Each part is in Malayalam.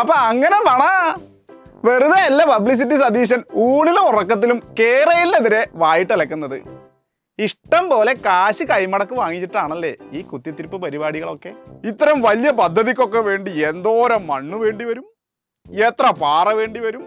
അപ്പൊ അങ്ങനെ പണ വെറുതെ അല്ല പബ്ലിസിറ്റി സതീശൻ ഊണിലും ഉറക്കത്തിലും കേരയിലെതിരെ വായിട്ടലക്കുന്നത്. ഇഷ്ടം പോലെ കാശ് കൈമടക്ക് വാങ്ങിച്ചിട്ടാണല്ലേ ഈ കുത്തിത്തിരിപ്പ് പരിപാടികളൊക്കെ? ഇത്തരം വലിയ പദ്ധതിക്കൊക്കെ വേണ്ടി എന്തോരം മണ്ണ് വേണ്ടി വരും? എത്ര പാറ വേണ്ടി വരും?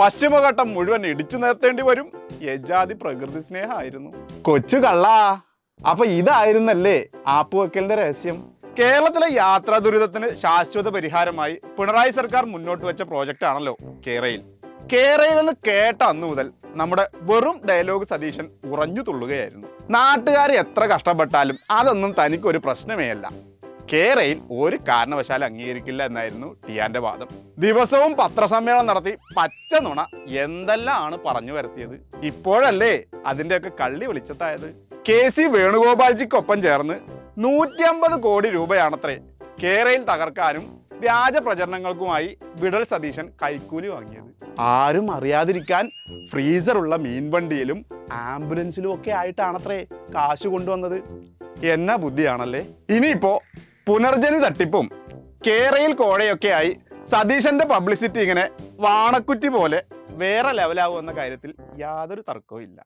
പശ്ചിമഘട്ടം മുഴുവൻ ഇടിച്ചു നിർത്തേണ്ടി വരും? യജാതി പ്രകൃതി സ്നേഹമായിരുന്നു. കൊച്ചു കള്ളാ. അപ്പൊ ഇതായിരുന്നല്ലേ ആപ്പ് വെക്കലിന്റെ രഹസ്യം? കേരളത്തിലെ യാത്രാ ദുരിതത്തിന് ശാശ്വത പരിഹാരമായി പിണറായി സർക്കാർ മുന്നോട്ട് വെച്ച പ്രോജക്റ്റ് ആണല്ലോ കേരയിൽ. കേരയിൽ എന്ന് കേട്ട അന്നു മുതൽ നമ്മുടെ വെറും ഡയലോഗ് സതീശൻ ഉറഞ്ഞു തുള്ളുകയായിരുന്നു. നാട്ടുകാർ എത്ര കഷ്ടപ്പെട്ടാലും അതൊന്നും തനിക്ക് ഒരു പ്രശ്നമേ അല്ല. കേരയിൽ ഒരു കാരണവശാലും അംഗീകരിക്കില്ല എന്നായിരുന്നു ടിയാന്റെ വാദം. ദിവസവും പത്രസമ്മേളനം നടത്തി പച്ച നുണ എന്തെല്ലാമാണ് പറഞ്ഞു വരുത്തിയത്? ഇപ്പോഴല്ലേ അതിന്റെയൊക്കെ കള്ളി വെളിച്ചത്തായത്. കെ സി വേണുഗോപാൽജിക്കൊപ്പം ചേർന്ന് നൂറ്റി അമ്പത് കോടി രൂപയാണത്രേ. കേരയിൽ തകർക്കാനും വ്യാജ പ്രചരണങ്ങൾക്കുമായി വിടൽ സതീശൻ കൈക്കൂലി വാങ്ങിയത്. ആരും അറിയാതിരിക്കാൻ ഫ്രീസറുള്ള മീൻവണ്ടിയിലും ആംബുലൻസിലും ഒക്കെ ആയിട്ടാണത്രേ കാശ് കൊണ്ടുവന്നത്. എന്ന ബുദ്ധിയാണല്ലേ? ഇനിയിപ്പോ പുനർജനി തട്ടിപ്പും കേരയിൽ കോഴയൊക്കെ ആയി സതീശന്റെ പബ്ലിസിറ്റി ഇങ്ങനെ വാണക്കുറ്റി പോലെ വേറെ ലെവലാവും എന്ന കാര്യത്തിൽ യാതൊരു തർക്കവും ഇല്ല